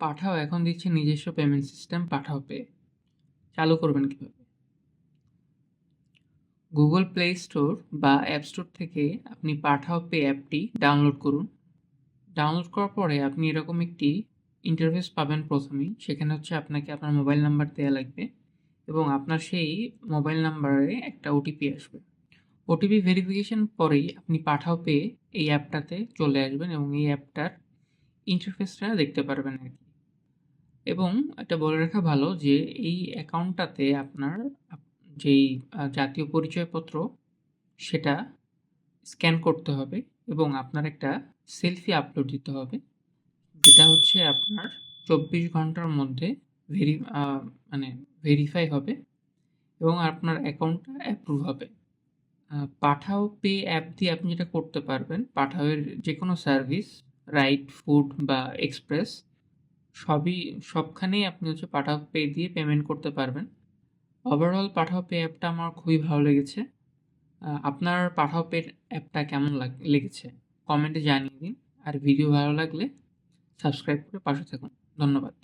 পাঠাও, এখন দিচ্ছে নিজস্ব পেমেন্ট সিস্টেম পাঠাও পে চালু করবেন কীভাবে? গুগল প্লে স্টোর বা অ্যাপ স্টোর থেকে আপনি পাঠাও পে অ্যাপটি ডাউনলোড করুন। ডাউনলোড করার পরে আপনি এরকম একটি ইন্টারফেস পাবেন প্রথমেই সেখানে হচ্ছে আপনাকে আপনার মোবাইল নাম্বার দেওয়া লাগবে এবং আপনার সেই মোবাইল নাম্বারে একটা ওটিপি আসবে। ওটিপি ভেরিফিকেশন পরেই আপনি পাঠাও পেয়ে এই অ্যাপটাতে চলে আসবেন এবং এই অ্যাপটার ইন্টারফেসটা দেখতে পারবেন আর কি। এবং এটা বলে রাখা ভালো যে, এই অ্যাকাউন্টটাতে আপনার যেই জাতীয় পরিচয়পত্র, সেটা স্ক্যান করতে হবে এবং আপনার একটা সেলফি আপলোড দিতে হবে। যেটা হচ্ছে আপনার চব্বিশ ঘণ্টার মধ্যে ভেরি মানে ভেরিফাই হবে এবং আপনার অ্যাকাউন্টটা অ্যাপ্রুভ হবে। পাঠাও পে অ্যাপ দিয়ে আপনি যেটা করতে পারবেন, পাঠাওয়ের যে কোনো সার্ভিস রাইড ফুড বা এক্সপ্রেস সবই, সবখানেই আপনি হচ্ছে পাঠাও পে দিয়ে পেমেন্ট করতে পারবেন। ওভারঅল পাঠাও পে অ্যাপটা আমার খুবই ভালো লেগেছে। আপনার পাঠাও পে অ্যাপটা কেমন লাগ- লেগেছে? কমেন্টে জানিয়ে দিন। আর ভিডিও ভালো লাগলে সাবস্ক্রাইব করে পাশে থাকুন। ধন্যবাদ।